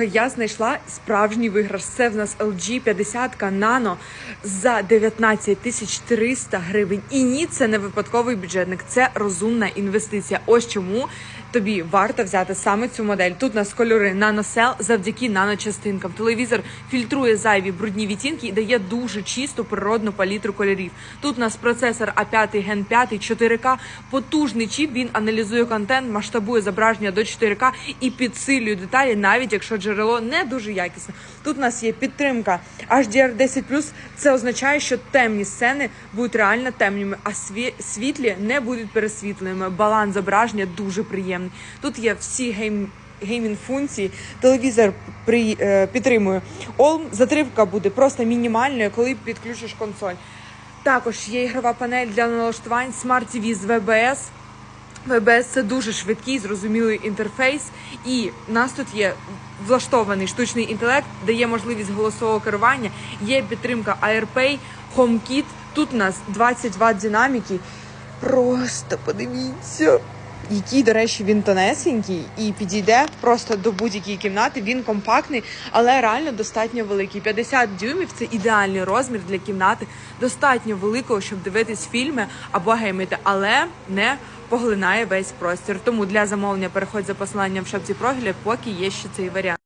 Я знайшла справжній виграш. Це в нас LG 50 Nano за 19 тисяч 300 гривень. І ні, це не випадковий бюджетник, це розумна інвестиція. Ось чому тобі варто взяти саме цю модель. Тут у нас кольори NanoCell завдяки наночастинкам. Телевізор фільтрує зайві брудні відтінки і дає дуже чисту природну палітру кольорів. Тут у нас процесор A5 Gen 5 4К, потужний чіп. Він аналізує контент, масштабує зображення до 4К і підсилює деталі, навіть якщо джерело не дуже якісне. Тут у нас є підтримка HDR10+, це означає, що темні сцени будуть реально темними, а сві- світлі не будуть пересвітленими. Баланс зображення дуже приємний. Тут є всі гейм. Геймінг функції, телевізор при, е, підтримує. All затримка буде просто мінімальною, коли підключиш консоль. Також є ігрова панель для налаштувань Smart TV з VBS. VBS – це дуже швидкий, зрозумілий інтерфейс, і в нас тут є влаштований штучний інтелект, дає можливість голосового керування, є підтримка AirPay, HomeKit. Тут у нас 20 Вт динаміки. Просто подивіться. Який, до речі, він тонесенький і підійде просто до будь-якої кімнати. Він компактний, але реально достатньо великий. 50 дюймів це ідеальний розмір для кімнати, достатньо великого, щоб дивитись фільми або геймити, але не поглинає весь простір. Тому для замовлення переходь за посиланням в шапці профіля, поки є ще цей варіант.